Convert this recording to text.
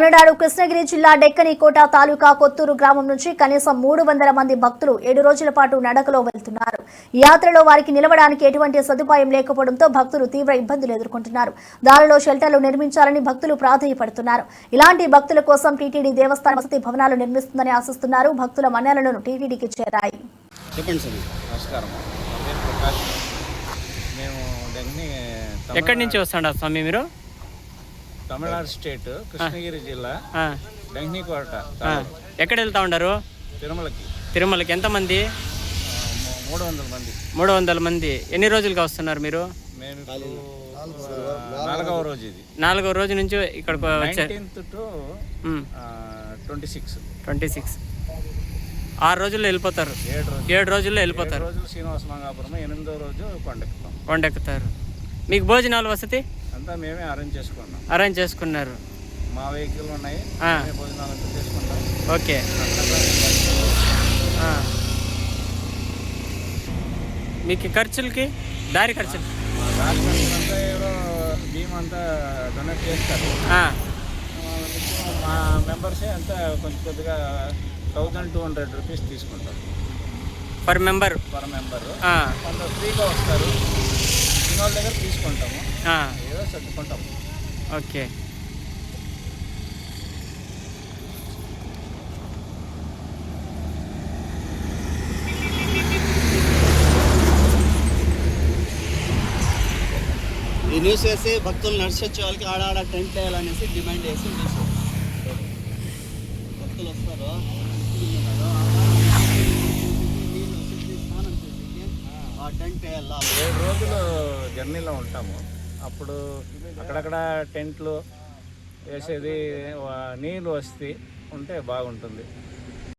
తమిళనాడు కృష్ణగిరి జిల్లా డెక్కని కోట తాలూకా కొత్తూరు గ్రామం నుంచి కనీసం మూడు వందల మంది భక్తులు ఏడు రోజుల పాటు నడకలో వెళ్తున్నారు. ఈ యాత్రలో వారికి నిలవడానికి ఎటువంటి సదుపాయం లేకపోవడంతో భక్తులు తీవ్ర ఇబ్బందులు ఎదుర్కొంటున్నారు. దారిలో షెల్టర్లు నిర్మించాలని భక్తులు ప్రాధాయపడుతున్నారు. ఇలాంటి భక్తుల కోసం టీటీడీ దేవస్థాన వసతి భవనాలు నిర్మిస్తుందని ఆశిస్తున్నారు. భక్తుల మన్నెలను టీటీడీకి చేరాయి. ఎక్కడి నుంచి వస్తాడా స్వామి మీరు? తమిళనాడు స్టేట్ కృష్ణగిరి జిల్లా డంగికోట. ఎక్కడ వెళ్తా ఉండారు? తిరుమలకి. తిరుమలకి. ఎంతమంది మూడు వందల మంది. మూడు వందల మంది. ఎన్ని రోజులుగా వస్తున్నారు మీరు? మేము నాలుగవ రోజు ఇది. నాలుగో రోజు నుంచి ఇక్కడికి వచ్చారు nineteenth to twenty six. Twenty six. ఆరు రోజుల్లో వెళ్ళిపోతారు. ఏడు రోజులు. ఏడు రోజుల్లో వెళ్ళిపోతారు. శ్రీనివాస మంగాపురం ఎనిమిదో రోజు కొండెక్కుతాం. కొండెక్కుతారు. మీకు భోజనాలు వసతి? అంతా మేమే అరేంజ్ చేసుకున్నాం. అరేంజ్ చేసుకున్నారు. మా వెహికల్ ఉన్నాయి. ఆ. భోజనాలు అంతా చేసుకుంటాం. ఓకే. ఆ. మీకు ఖర్చులకి? దారి ఖర్చులు. మా రాష్ట్రం అంతా ఏదో బియ్యం అంతా డొనేట్ చేస్తారు. ఆ, మా మెంబర్సే అంతా కొంచెం కొద్దిగా థౌజండ్ టూ హండ్రెడ్ రూపీస్ తీసుకుంటారు. పర్ మెంబర్ పర్ మెంబర్ ఆ, కొంత ఫ్రీగా వస్తారు. వాళ్ళ దగ్గర తీసుకుంటాము. ఆ, ఏదో సర్దుకుంటాము. ఓకే. ఈ న్యూస్ వేసి భక్తులు నడిచొచ్చే వాళ్ళకి ఆడాడ టెంట్ వేయాలనేసి డిమాండ్ చేసి న్యూస్ భక్తులు వస్తారు. ఏడు రోజులు జర్నీలో ఉంటాము. అప్పుడు అక్కడక్కడ టెంట్లు వేసేది నీళ్ళు వస్తే ఉంటే బాగుంటుంది.